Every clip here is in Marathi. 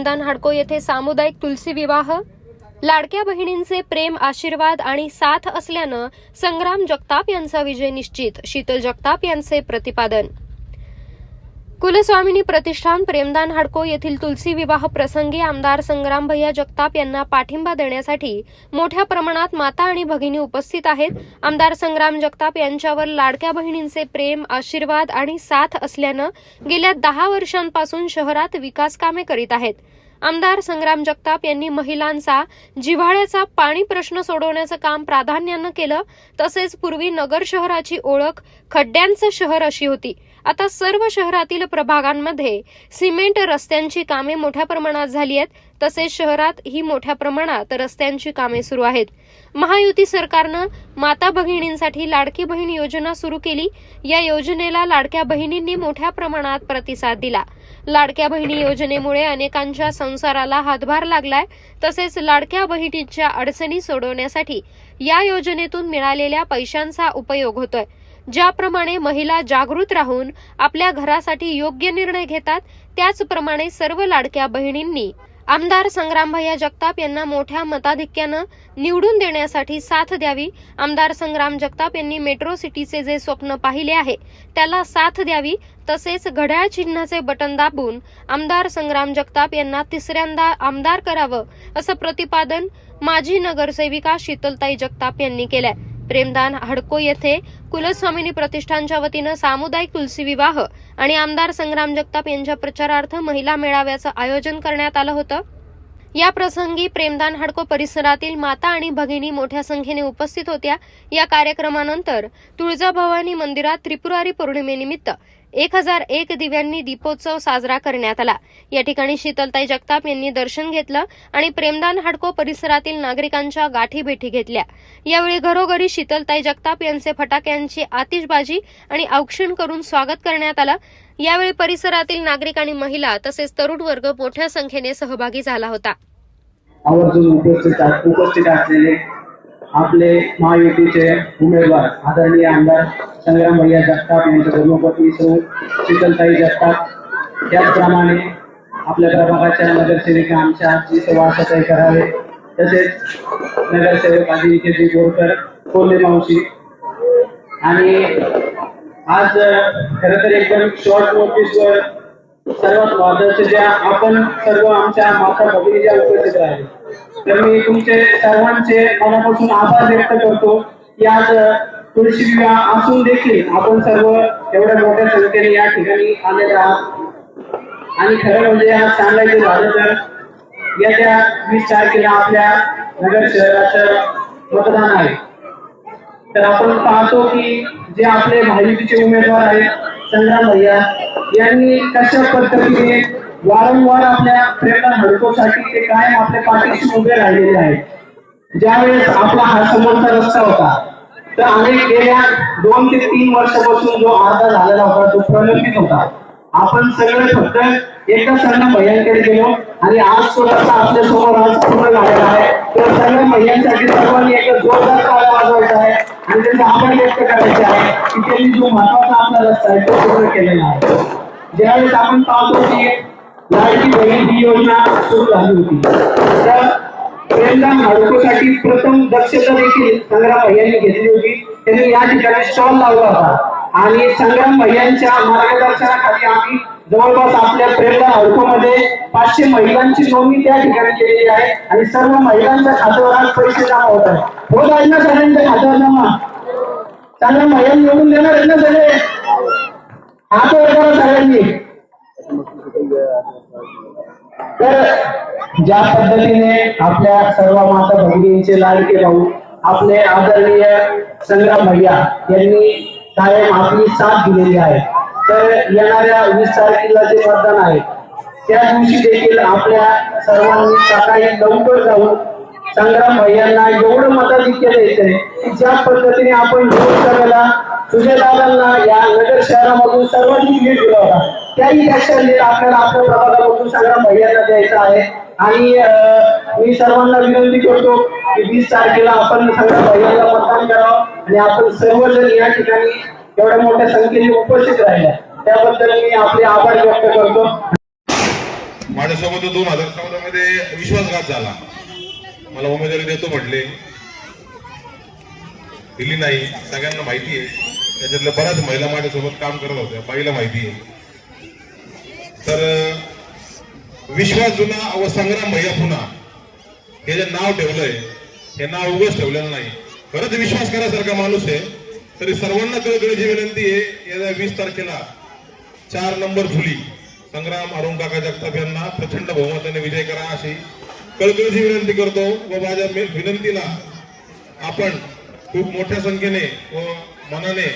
प्रेमदान हाडको येथे सामुदायिक तुलसी विवाह. लाडक्या बहिणींचे प्रेम आशीर्वाद आणि साथ असल्यानं संग्राम जगताप यांचा विजय निश्चित शीतल जगताप यांचे प्रतिपादन. कुलस्वामिनी प्रतिष्ठान प्रेमदान हाडको येथील तुलसी विवाह प्रसंगी आमदार संग्राम भैया जगताप यांना पाठिंबा देण्यासाठी मोठ्या प्रमाणात माता आणि भगिनी उपस्थित आहेत. आमदार संग्राम जगताप यांच्यावर लाडक्या बहिणींचे प्रेम आशीर्वाद आणि साथ असल्यानं गेल्या दहा वर्षांपासून शहरात विकास कामे करीत आहेत. आमदार संग्राम जगताप यांनी महिलांचा जिव्हाळ्याचा पाणी प्रश्न सोडवण्याचं काम प्राधान्यानं केलं. तसेच पूर्वी नगर शहराची ओळख खड्ड्यांचं शहर अशी होती. आता सर्व शहरातील प्रभागांमध्ये सिमेंट रस्त्यांची कामे मोठ्या प्रमाणात झाली आहेत. तसेच शहरात ही मोठ्या प्रमाणात रस्त्यांची कामे सुरू आहेत. महायुती सरकारनं माता भगिनींसाठी लाडकी बहीण योजना सुरू केली. या योजनेला लाडक्या बहिणींनी मोठ्या प्रमाणात प्रतिसाद दिला. लाडक्या बहिणी योजनेमुळे अनेकांच्या संसाराला हातभार लागलाय. तसेच लाडक्या बहिणींच्या अडचणी सोडवण्यासाठी या योजनेतून मिळालेल्या पैशांचा उपयोग होतोय. ज्याप्रमाणे महिला जागृत राहून आपल्या घरासाठी योग्य निर्णय घेतात त्याचप्रमाणे सर्व लाडक्या बहिणींनी आमदार संग्रामभैया जगताप यांना मोठ्या मताधिक्यानं निवडून देण्यासाठी साथ द्यावी. आमदार संग्राम जगताप यांनी मेट्रो सिटीचे जे स्वप्न पाहिले आहे त्याला साथ द्यावी. तसेच घड्याळ चिन्हाचे बटन दाबून आमदार संग्राम जगताप यांना तिसऱ्यांदा आमदार करावं असं प्रतिपादन माजी नगरसेविका शीतलताई जगताप यांनी केलंय. प्रेमदान हडको येथे कुलस्वामिनी प्रतिष्ठानच्या वतीनं सामुदायिक तुलसी विवाह आणि आमदार संग्राम जगताप यांच्या प्रचारार्थ महिला मेळाव्याचं आयोजन करण्यात आलं होतं. या प्रसंगी प्रेमदान हडको परिसरातील माता आणि भगिनी मोठ्या संख्येने उपस्थित होत्या. या कार्यक्रमानंतर तुळजाभवानी मंदिरात त्रिपुरारी पौर्णिमेनिमित्त एक हजार एक दिव्यांनी दीपोत्सव साजरा करण्यात आला. या ठिकाणी शीतलताई जगताप यांनी दर्शन घेतलं आणि प्रेमदान हाडको परिसरातील नागरिकांच्या गाठी भेटी घेतल्या. यावेळी घरोघरी शीतलताई जगताप यांचे फटाक्यांची आतिषबाजी आणि औक्षण करून स्वागत करण्यात आलं. यावेळी परिसरातील नागरिक आणि महिला तसेच तरुण वर्ग मोठ्या संख्येने सहभागी झाला होता. आपले महायुतीचे उमेदवार आदरणीय आमदार संग्राम भैया जगताप यांच्या धर्मपत्नी सौ शीतलताई जगताप. त्याचप्रमाणे आपल्या प्रभागाच्या नगरसेविका आमच्या जिथे सवासताई करावे तसेच नगरसेवक आदिकेजी बोरकर कोल्हे मावशी. आणि आज खरं तर एकदम शॉर्ट नोटीसवर सर्व महत्त्वाचे ज्या आपण सर्व आमच्या माता भगिनी ज्या उपस्थित राहिले तर मी तुमचे सर्वांचे मनापासून आभार व्यक्त करतो. की आज तुळशी विवाह असून देखील आपण सर्व एवढ्या मोठ्या संख्येने या ठिकाणी आलेले आहात. आणि खरं म्हणजे आज सांगायचं झालं तर येत्या वीस तारखेला आपल्या नगर शहराचं मतदान आहे. तर आपण पाहतो की जे आपले भाजपचे उमेदवार आहेत संग्राम भैया यांनी कशा पद्धतीने वारंवार आपल्या प्रेरणा हडकोसाठी ते कायम आपल्या पाठीशी उभे राहिलेले आहेत. ज्यावेळेस आपला हा समोरचा रस्ता होता तर अनेक गेल्या दोन ते तीन वर्षापासून जो अर्धा झालेला होता तो प्रलंबित होता. आपण सगळे फक्त एका संघ भैयांकडे गेलो आणि आज तो रस्ता आपल्यासमोर आज पूर्ण झालेला आहे. तर सर्व महिलांसाठी सर्वांनी एक जोरदार काळ वाजवायचा आहे. म्हणजे आणि आभार व्यक्त करायचे आहे. की त्यांनी जो महत्त्वाचा आपला रस्ता आहे तो पूर्ण केलेला आहे. ज्यावेळेस आपण पाहतो की लाडकी बहीण ही योजना सुरू झाली होती. तर प्रेमदान हडकोसाठी प्रथम दक्षता देखील संग्राम भैयांनी घेतली होती. त्यांनी या ठिकाणी स्टॉल लावला होता. आणि संग्राम भैयांच्या मार्गदर्शनाखाली आम्ही जवळपास आपल्या प्रेमदान हडकोमध्ये पाचशे महिलांची नोंदणी त्या ठिकाणी केलेली आहे आणि सर्व महिलांच्या खात्यावर आज पैसे जमा होत आहे होत आहेत हो ना सगळ्यांच्या खात्यावर जमा संग्राम महिला निवडून देणार आहेत ना सगळे? हात करा सगळ्यांनी. तर ज्या पद्धतीने आपल्या सर्व माता भगिनींचे लाडके भाऊ आपले आदरणीय संग्राम भैया यांनी कायम आपली साथ दिलेली आहे. तर येणाऱ्या वीस तारखेला जे मतदान आहे त्या दिवशी देखील आपल्या सर्वांनी सकाळी लवकर जाऊन संग्राम भैयांना एवढं मताधिक्य द्यायचंय की ज्या पद्धतीने आपण लोकसभेला सुजयदादांना या नगर शहरामधून सर्वांनी लीड दिला होता. त्याही त्याच्या लीड आपल्याला आपल्या प्रभागामधून संग्राम भैयांना द्यायचा आहे. आणि मी सर्वांना विनंती करतो की वीस तारखेला आपण संग्राम भैयांना मतदान करावं आणि आपण सर्वजण या ठिकाणी एवढ्या मोठ्या संख्येने उपस्थित राहिल्या. त्याबद्दल मी आपले आभार व्यक्त करतो. माझ्यासोबत दोन हजार चौदा मध्ये विश्वासघात झाला. मला उमेदवारी देतो म्हटले. दिली नाही सगळ्यांना माहिती आहे. त्याच्यातल्या बऱ्याच महिला माझ्यासोबत काम करत होत्या. बाईला माहिती आहे. तर विश्वास जुना व संग्राम भैया पुन्हा. हे जे नाव ठेवलंय हे नाव उगाच ठेवलेलं नाही. खरंच विश्वास करायसारखा माणूस आहे. तरी सर्वांना कळकळीची विनंती आहे येत्या वीस तारखेला चार नंबर झुली संग्राम अरुण काका जगताप यांना प्रचंड बहुमताने विजय करा अशी कळकळीची विनंती करतो व माझ्या विनंतीला आपण खूप मोठ्या संख्येने व मनाने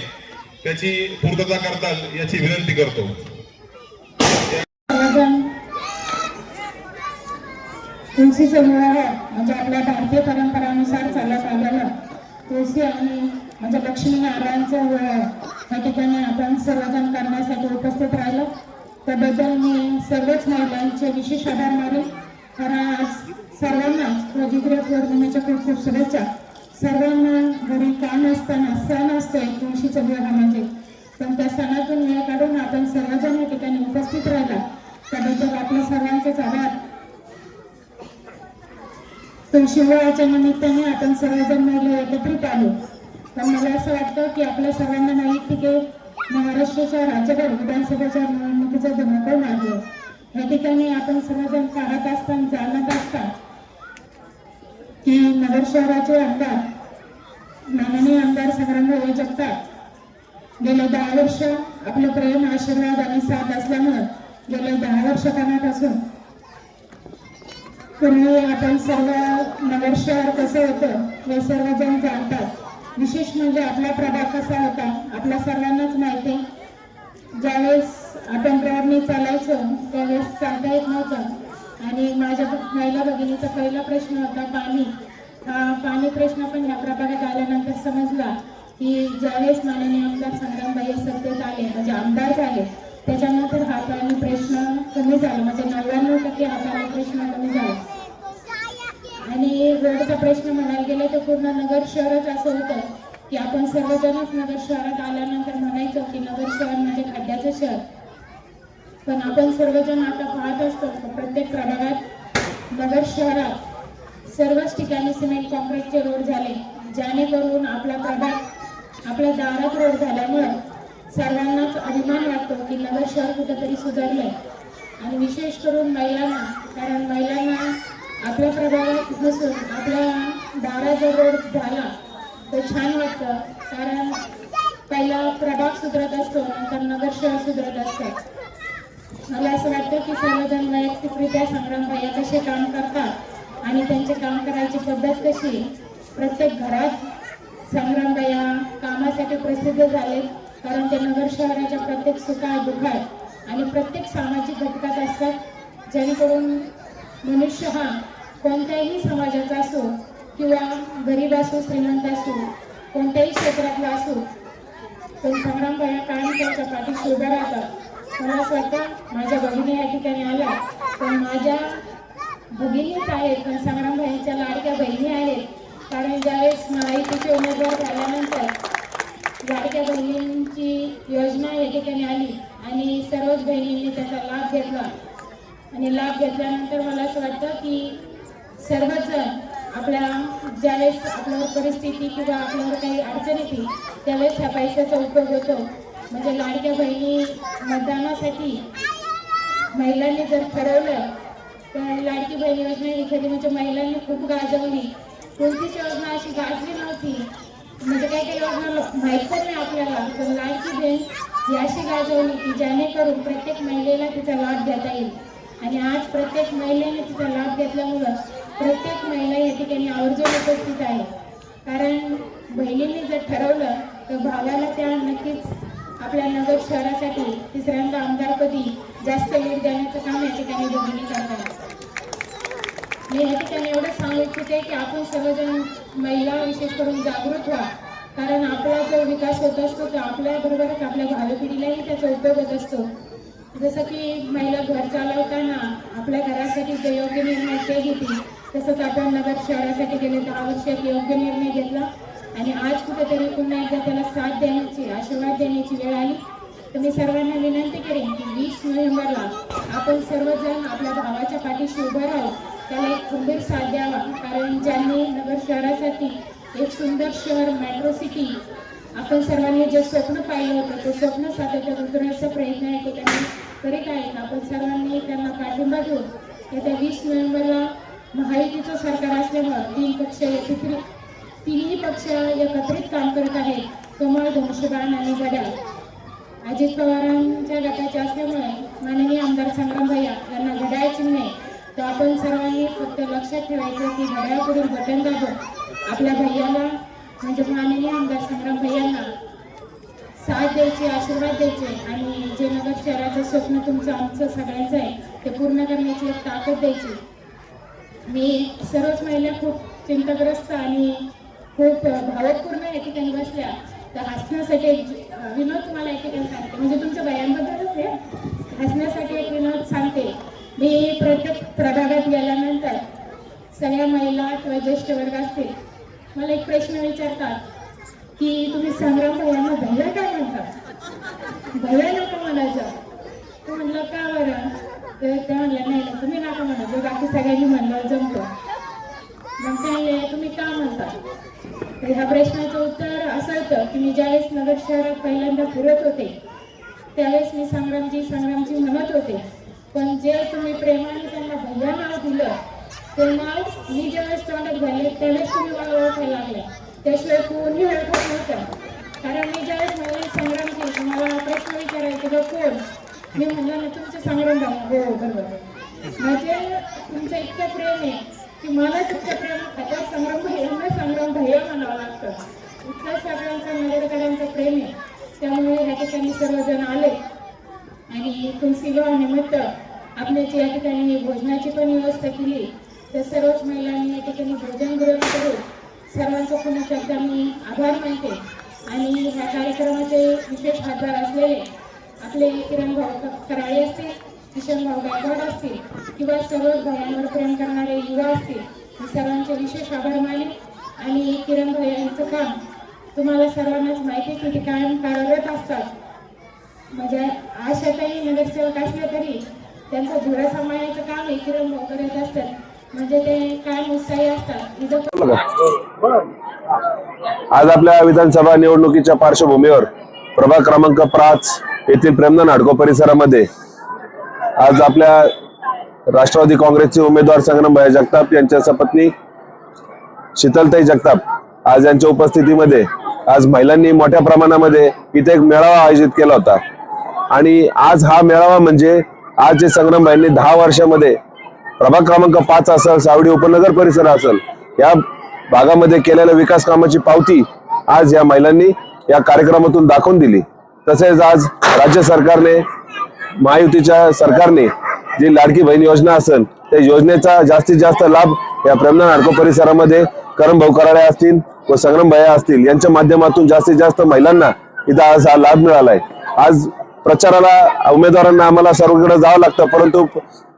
त्याची पूर्तता करताल याची विनंती करतो. तुलसी तुळशीचं म्हणजे आपल्या भारतीय परंपरानुसार चालत आलेला. तुळशी आणि म्हणजे लक्ष्मीनारायणचं विवाह या ठिकाणी आपण सर्वजण करण्यासाठी उपस्थित राहिलो. त्याबद्दल मी सर्वच महिलांचे विशेष आभार मानेन. कारण आज सर्वांनाच रजिग्रह पौर्णिमेच्या खूप खूप शुभेच्छा. सर्वांना घरी काम असताना सण असतोय तुळशीचा विवाह म्हणजे. पण त्या सणातून वेळ काढून आपण सर्वजण या ठिकाणी उपस्थित राहिला. त्याबद्दल आपल्या सर्वांचेच आभार. तुळशी विवाहाच्या निमित्ताने आपण सर्वजण महिला एकत्रित आलो. पण मला असं वाटतं की आपल्या सर्वांना माहीत की महाराष्ट्राच्या राज्यभर विधानसभेच्या निवडणुकीचा धुमाकूळ मारलो या ठिकाणी आपण सर्वजण पाहत असताना जाणत असता की नगर शहराचे आमदार माननीय आमदार संग्रामभाऊ जगताप गेले दहा वर्ष आपलं प्रेम आशीर्वाद आणि साथ असल्यामुळं गेले दहा वर्ष कामापासून. पूर्वी आपण सर्व नगर शहर कसं होतं हे सर्वजण जाणतात. विशेष म्हणजे आपला प्रभाग कसा होता आपल्या सर्वांनाच माहिती. आहे ज्यावेळेस आपण रोडने चालायचो त्यावेळेस चालता येत नव्हतं. आणि माझ्या महिला भगिनीचा पहिला प्रश्न होता पाणी. हा पाणी प्रश्न पण या प्रभागात आल्यानंतर समजला की ज्यावेळेस माननीय आमदार संग्रामबाई सत्तेत आले म्हणजे आमदार झाले त्याच्यानंतर हा पाणी प्रश्न कमी झाला. म्हणजे नव्याण्णव टक्के हा पाणी प्रश्न कमी झाला. आणि प्रश्न म्हणायला गेला तर पूर्ण नगर शहरच असं होतं की आपण सर्वजणच नगर शहरात आल्यानंतर म्हणायचो की नगर शहर म्हणजे खड्ड्याचं शहर. पण आपण सर्वजण आता पाहत असतो प्रत्येक प्रभागात नगर शहरात सर्वच ठिकाणी सिमेंट कॉन्क्रीटचे रोड झाले जेणेकरून आपला प्रभाग आपल्या दारात रोड झाल्यामुळं सर्वांनाच अभिमान वाटतो की नगर शहर कुठेतरी सुधारलंय. आणि विशेष करून महिलांना कारण महिलांना आपल्या प्रभागात नसून आपल्या दाराचा रोड झाला तर छान वाटतं. कारण पहिला प्रभाग सुधरत असतो नंतर नगर शहर सुधरत असतं मला असं वाटतं की सर्वजण वैयक्तिकरित्या संग्राम भैया कसे काम करतात आणि त्यांचे काम करायची पद्धत कशी प्रत्येक घरात संग्राम भैया कामासाठी प्रसिद्ध झाले कारण ते नगर शहराच्या प्रत्येक सुखात दुखात आणि प्रत्येक सामाजिक घटकात असतात. जेणेकरून मनुष्य हा कोणत्याही समाजाचा असो किंवा गरीब असो श्रीमंत असो कोणत्याही क्षेत्रातला असो पण संग्राम भैया कायम त्यांच्या पाठीशी उभ्या राहतात. मला असं वाटतं माझ्या भगिनी या ठिकाणी आल्या पण माझ्या भगिनीच आहेत पण संग्राम भाईच्या लाडक्या बहिणी आहेत. कारण ज्यावेळेस महायुतीचे उमेदवार झाल्यानंतर लाडक्या बहिणींची योजना या ठिकाणी आली आणि सर्वच बहिणींनी त्याचा लाभ घेतला. आणि लाभ घेतल्यानंतर मला असं वाटतं की सर्वच आपल्या ज्यावेळेस आपल्यावर परिस्थिती किंवा आपल्यावर काही अडचण येते त्यावेळेस ह्या पैशाचा उपयोग होतो. म्हणजे लाडक्या बहिणी मतदानासाठी महिलांनी जर ठरवलं तर लाडकी बहीण योजना एखादी म्हणजे महिलांनी खूप गाजवली. कोणतीच योजना अशी गाजली नव्हती. म्हणजे काही काही योजना माहीत पण नाही आपल्याला. तर लाडकी बहीण ही अशी गाजवली की जेणेकरून प्रत्येक महिलेला तिचा लाभ घेता येईल. आणि आज प्रत्येक महिलेने तिचा लाभ घेतल्यामुळं प्रत्येक महिला या ठिकाणी आवर्जून उपस्थित आहे. कारण बहिणींनी जर ठरवलं तर भावाला त्या नक्कीच आपल्या नगर शहरासाठी तिसऱ्यांदा आमदारपदी जास्त लीड देण्याचं काम या ठिकाणी दोघांनी करतात. मी या ठिकाणी एवढं सांगू इच्छिते की आपण सर्वजण महिला विशेष करून जागृत व्हा. कारण आपला जो विकास होत असतो तो आपल्या बरोबरच आपल्या भावी पिढीलाही त्याचा उपयोग होत असतो. जसं की महिला घर चालवताना जे योग्य निर्णय ते घेतील. तसंच आपण नगर शहरासाठी गेले दहा आवश्यक योग्य निर्णय घेतला. आणि आज कुठेतरी पुन्हा एकदा त्याला साथ देण्याची आशीर्वाद देण्याची वेळ आली. तर मी सर्वांना विनंती करेन की वीस नोव्हेंबरला आपण सर्वजण आपल्या भावाच्या पाठीशी उभं राहू त्याला एक खंबीर साथ द्यावा. कारण ज्यांनी नगर शहरासाठी एक सुंदर शहर मेट्रो सिटी आपण सर्वांनी जे स्वप्न पाहिलं होतं ते स्वप्न सातत्यात उतरण्याचा प्रयत्न आहे. तो त्यांनी करीत आहेत आपण सर्वांनी त्यांना पाठिंबा देऊन येत्या वीस नोव्हेंबरला महायुतीचं सरकार असल्यामुळं तीन पक्ष एकत्रित तिन्ही पक्ष एकत्रित काम करत आहेत. कमळ धनुष्यबाण आणि घड्याळ अजित पवारांच्या गटाचे असल्यामुळे माननीय आमदार संग्राम भैया यांना घड्याळ चिन्हे तर आपण सर्वांनी फक्त लक्षात ठेवायचं की घड्याळपुढील बटन दाबून आपल्या भैयाला म्हणजे माननीय आमदार संग्राम भैयांना साथ द्यायचे आशीर्वाद द्यायचे आणि जे नगर शहराचं स्वप्न तुमचं आमचं सगळ्यांचं आहे ते पूर्ण करण्याची एक ताकद द्यायची. मी सर्वच महिला खूप चिंताग्रस्त आणि खूप भावपूर्ण या ठिकाणी बसल्या. तर हसण्यासाठी एक विनोद तुम्हाला या ठिकाणी सांगते. म्हणजे तुमच्या बायांबद्दलच आहे. हसण्यासाठी एक विनोद सांगते. मी प्रत्येक प्रभागात गेल्यानंतर सगळ्या महिला किंवा ज्येष्ठ वर्ग असतील मला एक प्रश्न विचारतात. की तुम्ही संग्राम भैयांना भव्या काय म्हणता? भव्या नको म्हणायचं. तो म्हणलं का बरं? तर त्या म्हणल्या नाही तुम्ही नका म्हणायचं बाकी सगळ्यांनी म्हणलं जमतो. मग काय तुम्ही का म्हणता? तर ह्या प्रश्नाचं उत्तर असं होतं की मी ज्यावेळेस नगर शहरात पहिल्यांदा फिरत होते त्यावेळेस मी संग्रामजी संग्रामजी म्हणत होते. पण जे तुम्ही प्रेमाने त्यांना भव्या नाव दिलं ते नाव मी ज्यावेळेस तोंडात घाले त्यावेळेस तुम्ही मला ओळखायला लागले. त्याशिवाय कोणी ओळखत नव्हतं. कारण मी ज्यावेळेस संग्राम संग्रामजी तुम्हाला प्रश्न विचारायचे का कोण? मी म्हणलं ना तुमचे संग्राम हो बरोबर. माझे तुमचं इतकं प्रेम आहे की मला तुमचं प्रेम आता संग्राम भैयांना संग्राम भैया म्हणावं लागतं. इतकं सगळ्यांचं नगरकरांचं प्रेम आहे. त्यामुळे ह्या ठिकाणी सर्वजण आले. आणि तुलसी निमित्त आपल्याची या ठिकाणी भोजनाची पण व्यवस्था केली. तर सर्वच महिलांनी या ठिकाणी भोजन ग्रहण करून सर्वांचं पुन्हा शब्द मी आभार मानते. आणि ह्या कार्यक्रमाचे विशेष हातभार असलेले आपले किरण भाऊ कराळे असतील किशन भाऊ गायकवाड असतील किंवा सर्व भावांवर प्रेम करणारे युवा असतील मी सर्वांचे विशेष आभार माने आणि किरण भाऊ यांचं काम तुम्हाला सर्वांनाच माहिती की ते कायम कार्यरत असतात. म्हणजे आशाताई नगरसेवक असल्या तरी त्यांचं धुरा सांभाळण्याचं काम हे किरण भाऊ करत असतात. म्हणजे ते उत्साही असतात. इथं आज आपल्या विधानसभा निवडणुकीच्या पार्श्वभूमीवर प्रभाग क्रमांक पाच येथील प्रेमनन नाडको परिसरामध्ये आज आपल्या राष्ट्रवादी काँग्रेसचे उमेदवार संग्रामभाई जगताप यांच्या सपत्नी शीतलताई जगताप आज यांच्या उपस्थितीमध्ये आज महिलांनी मोठ्या प्रमाणामध्ये इथे एक मेळावा आयोजित केला होता. आणि आज हा मेळावा म्हणजे आज जे संग्रामभाईंनी दहा वर्षामध्ये प्रभाग क्रमांक पाच असेल सावडी उपनगर परिसर असेल या भागामध्ये केलेल्या विकास कामाची पावती आज या महिलांनी या कार्यक्रमातून दाखवून दिली. तसेच आज राज्य सरकारने महायुतीच्या सरकारने जी लाडकी बहीण योजना असेल त्या योजनेचा जास्तीत जास्त लाभ या प्रेमना नाडको परिसरामध्ये करम भाऊ असतील व संग्राम भैया असतील यांच्या माध्यमातून जास्तीत जास्त महिलांना इथं आज हा लाभ मिळालाय. आज प्रचाराला उमेदवारांना आम्हाला सर्वकडे जावं लागतं परंतु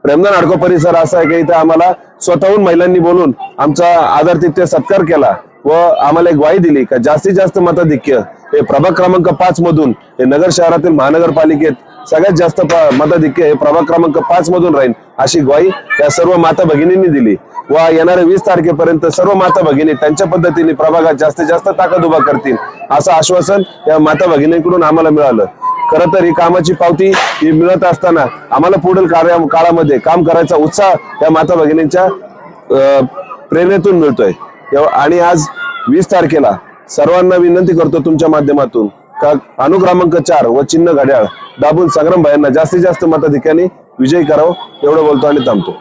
प्रेमदान अडको परिसर असा आहे की इथं आम्हाला स्वतःहून महिलांनी बोलून आमचा आदर तिथे सत्कार केला व आम्हाला एक ग्वाही दिली का जास्तीत जास्त मताधिक्य हे प्रभाग क्रमांक पाच मधून हे नगर शहरातील महानगरपालिकेत सगळ्यात जास्त मताधिक्य हे प्रभाग क्रमांक पाच मधून राहील अशी ग्वाही या सर्व माता भगिनींनी दिली व येणाऱ्या वीस तारखेपर्यंत सर्व माता भगिनी त्यांच्या पद्धतीने प्रभागात जास्तीत जास्त ताकद उभा करतील असं आश्वासन या माता भगिनींकडून आम्हाला मिळालं. खरं तर ही कामाची पावती ही मिळत असताना आम्हाला पुढील कार्या काळामध्ये काम करायचा उत्साह या माता भगिनींच्या प्रेरणेतून मिळतोय. आणि आज वीस तारखेला सर्वांना विनंती करतो तुमच्या माध्यमातून का अनुक्रमांक चार व चिन्ह घड्याळ दाबून संग्राम भाईंना जास्तीत जास्त मताधिक्याने विजयी करावं एवढं बोलतो आणि थांबतो.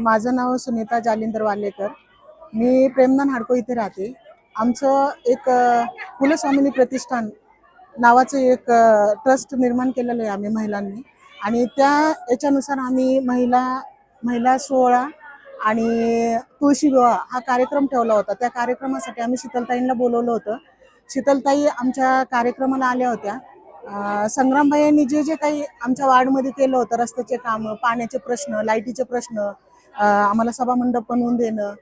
माझं नाव सुनीता जालिंदर वालेकर. मी प्रेमदान हाडको इथे राहते. आमचं एक कुलस्वामिनी प्रतिष्ठान नावाचं एक ट्रस्ट निर्माण केलेलं आहे आम्ही महिलांनी. आणि त्या याच्यानुसार आम्ही महिला महिला सोहळा आणि तुळशी विवाह हा कार्यक्रम ठेवला होता. त्या कार्यक्रमासाठी आम्ही शीतलताईंना बोलवलं होतं. शीतलताई आमच्या कार्यक्रमाला आल्या होत्या. संग्रामबाई यांनी जे जे काही आमच्या वार्डमध्ये केलं होतं रस्त्याचे कामं पाण्याचे प्रश्न लाईटीचे प्रश्न आम्हाला सभामंडप बनवून देणं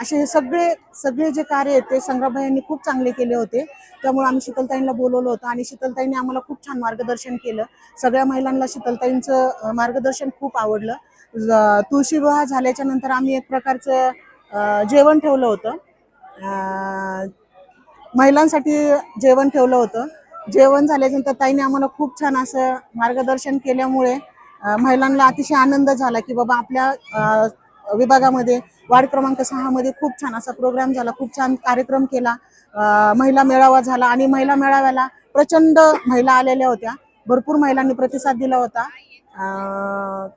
असे हे सगळे सगळे जे कार्य आहेत ते संग्रामभाई यांनी खूप चांगले केले होते. त्यामुळे आम्ही शीतलताईंना बोलवलं होतं आणि शीतलताईंनी आम्हाला खूप छान मार्गदर्शन केलं. सगळ्या महिलांना शीतलताईंचं मार्गदर्शन खूप आवडलं. तुळशी विवाह झाल्याच्यानंतर आम्ही एक प्रकारचं जेवण ठेवलं होतं. महिलांसाठी जेवण ठेवलं होतं. जेवण झाल्यानंतर ताईने आम्हाला खूप छान असं मार्गदर्शन केल्यामुळे महिलांना अतिशय आनंद झाला की बाबा आपल्या विभागामध्ये वार्ड क्रमांक सहा मध्ये खूप छान असा प्रोग्राम झाला खूप छान कार्यक्रम केला. महिला मेळावा झाला आणि महिला मेळाव्याला प्रचंड महिला आलेल्या होत्या. भरपूर महिलांनी प्रतिसाद दिला होता. अं,